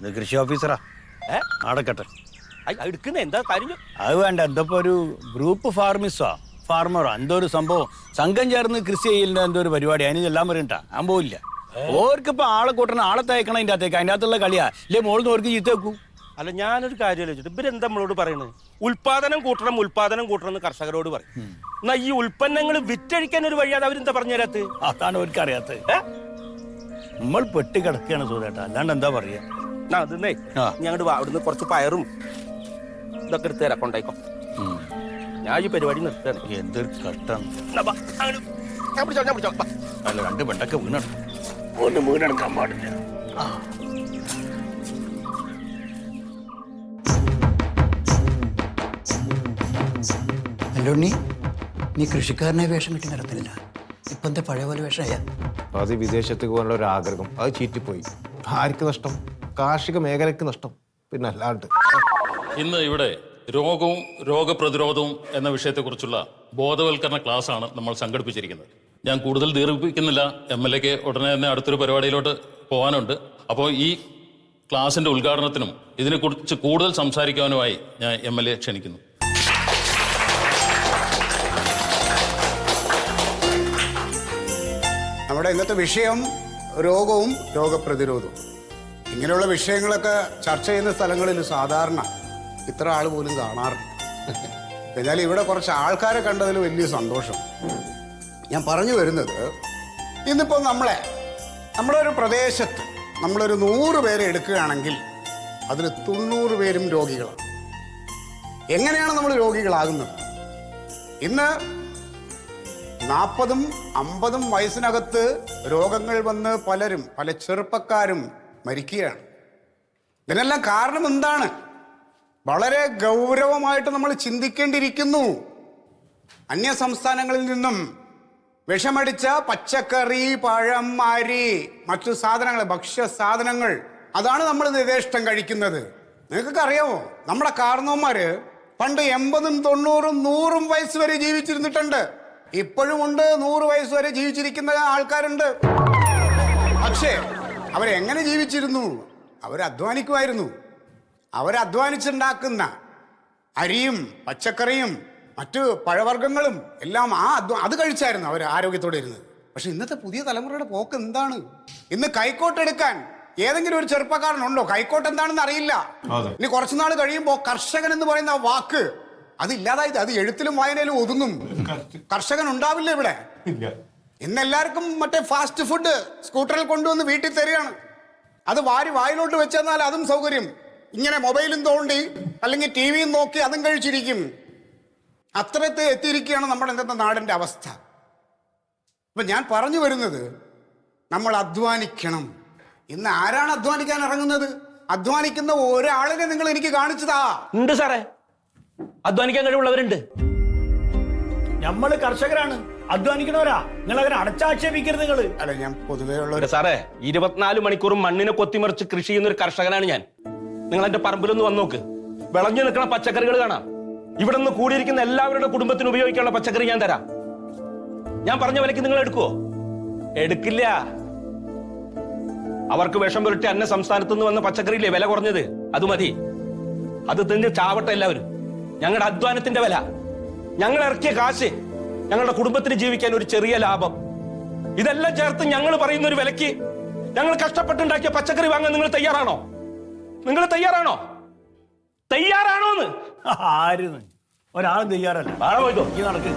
ഇത് കൃഷി ഓഫീസറാ. ഏ? അടക്കട്ടെ എടുക്കുന്ന. എന്താ കാര്യം അത് വേണ്ട. എന്തപ്പോ ഒരു ഗ്രൂപ്പ് ഫാർമിസ്റ്റാ ഫാർമറോ എന്തോ ഒരു സംഭവം. സംഘം ചേർന്ന് കൃഷി ചെയ്യലിന്റെ എന്തോ ഒരു പരിപാടി. അതിന് എല്ലാം പറയണ്ട. ഞാൻ പോയില്ല ഓർക്കിപ്പോ ആളെ കൂട്ടണ. ആളെ തയ്ക്കണം അതിന്റെ അകത്തേക്ക്. അതിന്റെ അകത്തുള്ള കളിയാ. ഇല്ലേ മോളിന്ന് ഓർക്ക് ചീത്ത വെക്കൂ. അല്ല ഞാനൊരു കാര്യം ആലോചിച്ചിട്ട്. ഇവരെന്താ നമ്മളോട് പറയുന്നത് ഉൽപാദനം കൂട്ടണം ഉൽപാദനം കൂട്ടണം എന്ന് കർഷകരോട് പറയും. എന്നാ ഈ ഉൽപ്പന്നങ്ങൾ വിറ്റഴിക്കാൻ ഒരു വഴി അവർ അവരെന്താ പറഞ്ഞു തരാത്ത് അതാണ് അവർക്ക് അറിയാത്തത്? നമ്മൾ പെട്ടി കിടക്കുകയാണ് സുഖേട്ടാ അല്ലാണ്ട് എന്താ പറയാ? അതെന്നേ വാ അവിടുന്ന് കുറച്ച് പയറും ഇതൊക്കെ എടുത്ത് തരാം കൊണ്ടായിക്കോ. ഞാൻ ഈ പരിപാടി നിർത്തുകയാണ്. എന്തൊരു കഷ്ടം ഞാൻ പിടിച്ചോ ഞാൻ പിടിച്ചോ. വാ. അല്ല രണ്ട് പെണ്ടൊക്കെ വീണെടുക്കും ഒന്ന് വീണെടുക്കാൻ പാടില്ല അല്ല ഉണ്ണി നീ കൃഷിക്കാരനെ വേഷം കിട്ടി നടത്തില്ല ഇപ്പൊ എന്താ പഴയ പോലെ വേഷമായ അത് വിദേശത്തേക്ക് പോകാനുള്ള ഒരു ആഗ്രഹം. അത് ചീറ്റിപ്പോയി. ആർക്ക് നഷ്ടം? കാർഷിക മേഖലയ്ക്ക് നഷ്ടം. പിന്നെ അല്ലാണ്ട്. ഇന്ന് ഇവിടെ രോഗവും രോഗപ്രതിരോധവും എന്ന വിഷയത്തെക്കുറിച്ചുള്ള ബോധവൽക്കരണ ക്ലാസ് ആണ് നമ്മൾ സംഘടിപ്പിച്ചിരിക്കുന്നത്. ഞാൻ കൂടുതൽ ദീർഘിപ്പിക്കുന്നില്ല. എം എൽ എക്ക് ഉടനെ തന്നെ അടുത്തൊരു പരിപാടിയിലോട്ട് പോകാനുണ്ട്. അപ്പോൾ ഈ ക്ലാസിന്റെ ഉദ്ഘാടനത്തിനും ഇതിനെക്കുറിച്ച് കൂടുതൽ സംസാരിക്കാനുമായി ഞാൻ എം എൽ എ ക്ഷണിക്കുന്നു. നമ്മുടെ ഇന്നത്തെ വിഷയം രോഗവും രോഗപ്രതിരോധവും. ഇങ്ങനെയുള്ള വിഷയങ്ങളൊക്കെ ചർച്ച ചെയ്യുന്ന സ്ഥലങ്ങളിൽ സാധാരണ ഇത്ര ആൾ പോലും കാണാറില്ല. എന്നാൽ ഇവിടെ കുറച്ച് ആൾക്കാരെ കണ്ടതിൽ വലിയ സന്തോഷം. ഞാൻ പറഞ്ഞു വരുന്നത് ഇന്നിപ്പോൾ നമ്മളെ നമ്മുടെ ഒരു പ്രദേശത്ത് നമ്മളൊരു നൂറ് പേരെ എടുക്കുകയാണെങ്കിൽ അതിൽ തൊണ്ണൂറ് പേരും രോഗികളാണ്. എങ്ങനെയാണ് നമ്മൾ രോഗികളാകുന്നത്? ഇന്ന് നാൽപ്പതും അമ്പതും വയസ്സിനകത്ത് രോഗങ്ങൾ വന്ന് പലരും പല ചെറുപ്പക്കാരും മരിക്കുകയാണ്. ഇതിനെല്ലാം കാരണം എന്താണ്? വളരെ ഗൗരവമായിട്ട് നമ്മൾ ചിന്തിക്കേണ്ടിയിരിക്കുന്നു. അന്യ സംസ്ഥാനങ്ങളിൽ നിന്നും വിഷമടിച്ച പച്ചക്കറി പഴം അരി മറ്റു സാധനങ്ങൾ ഭക്ഷ്യ സാധനങ്ങൾ അതാണ് നമ്മൾ യഥേഷ്ടം കഴിക്കുന്നത്. നിങ്ങൾക്കൊക്കെ അറിയാമോ നമ്മുടെ കാരണവന്മാര് പണ്ട് എൺപതും തൊണ്ണൂറും നൂറും വയസ്സ് വരെ ജീവിച്ചിരുന്നിട്ടുണ്ട്. ഇപ്പോഴും ഉണ്ട് നൂറ് വയസ്സ് വരെ ജീവിച്ചിരിക്കുന്ന ആൾക്കാരുണ്ട്. പക്ഷേ അവരെങ്ങനെ ജീവിച്ചിരുന്നു? അവർ അധ്വാനിക്കുമായിരുന്നു അവരധ്വാനിച്ചുണ്ടാക്കുന്ന അരിയും പച്ചക്കറിയും മറ്റു പഴവർഗങ്ങളും എല്ലാം ആ അധ്വാ അത് കഴിച്ചായിരുന്നു അവർ ആരോഗ്യത്തോടെ ഇരുന്നത്. പക്ഷെ ഇന്നത്തെ പുതിയ തലമുറയുടെ പോക്ക് എന്താണ്? ഇന്ന് കൈക്കോട്ടെടുക്കാൻ ഏതെങ്കിലും ഒരു ചെറുപ്പക്കാരനുണ്ടോ കൈക്കോട്ട് എന്താണെന്ന് അറിയില്ല. ഇനി കുറച്ചുനാൾ കഴിയുമ്പോൾ കർഷകൻ എന്ന് പറയുന്ന ആ വാക്ക് അത് ഇല്ലാതായി അത് എഴുത്തിലും വായനയിലും ഒതുങ്ങും. കർഷകൻ ഉണ്ടാവില്ല ഇവിടെ? ഇന്ന് എല്ലാവർക്കും മറ്റേ ഫാസ്റ്റ് ഫുഡ് സ്കൂട്ടറിൽ കൊണ്ടുവന്ന് വീട്ടിൽ തരികയാണ്. അത് വാരി വായിലോട്ട് വെച്ചെന്നാൽ അതും സൗകര്യം. ഇങ്ങനെ മൊബൈലും തോണ്ടി അല്ലെങ്കിൽ ടി വിയും നോക്കി അതും കഴിച്ചിരിക്കും. അത്രത്തെ എത്തിയിരിക്കുകയാണ് നമ്മുടെ ഇന്നത്തെ നാടിന്റെ അവസ്ഥ. അപ്പൊ ഞാൻ പറഞ്ഞു വരുന്നത് നമ്മൾ അധ്വാനിക്കണം. ഇന്ന് ആരാണ് അധ്വാനിക്കാൻ ഇറങ്ങുന്നത്? അധ്വാനിക്കുന്ന ഒരാളിനെ നിങ്ങൾ എനിക്ക് കാണിച്ചതാ. ഉണ്ട് സാറേ. അധ്വാനിക്കാൻ കഴിവുള്ളവരുണ്ട്. നമ്മൾ കർഷകരാണ്. അധ്വാനിക്കണവരാ നിങ്ങൾ അങ്ങനെ അടച്ചാക്ഷേപിക്കരുത് നിങ്ങൾ. അല്ല ഞാൻ പൊതുവേ ഉള്ള ഒരു സാറേ ഇരുപത്തിനാല് മണിക്കൂറും മണ്ണിനെ കൊത്തിമറിച്ച് കൃഷി ചെയ്യുന്ന ഒരു കർഷകനാണ് ഞാൻ. നിങ്ങൾ എന്റെ പറമ്പിലൊന്ന് വന്നു നോക്ക്. വിളഞ്ഞു നിൽക്കുന്ന പച്ചക്കറികൾ കാണാം. ഇവിടെ നിന്ന് കൂടിയിരിക്കുന്ന എല്ലാവരുടെ കുടുംബത്തിന് ഉപയോഗിക്കാനുള്ള പച്ചക്കറി ഞാൻ തരാം. ഞാൻ പറഞ്ഞ വിലക്ക് നിങ്ങൾ എടുക്കുവോ? എടുക്കില്ല. അവർക്ക് വിഷം പുരട്ടി അന്ന സംസ്ഥാനത്ത് നിന്ന് വന്ന പച്ചക്കറിയില്ലേ വില കുറഞ്ഞത്? അത് മതി. അത് തിന്ന് ചാവട്ടെ എല്ലാവരും. ഞങ്ങളുടെ അധ്വാനത്തിന്റെ വില. ഞങ്ങൾ ഇറക്കിയ കാശ് ഞങ്ങളുടെ കുടുംബത്തിന് ജീവിക്കാൻ ഒരു ചെറിയ ലാഭം. ഇതെല്ലാം ചേർത്ത് ഞങ്ങൾ പറയുന്ന ഒരു വിലക്ക് ഞങ്ങൾ കഷ്ടപ്പെട്ടുണ്ടാക്കിയ പച്ചക്കറി വാങ്ങാൻ നിങ്ങൾ തയ്യാറാണോ? നിങ്ങൾ തയ്യാറാണോ? തയ്യാറാണോന്ന്? ആരും ഒരാളും തയ്യാറല്ല. നടക്ക്.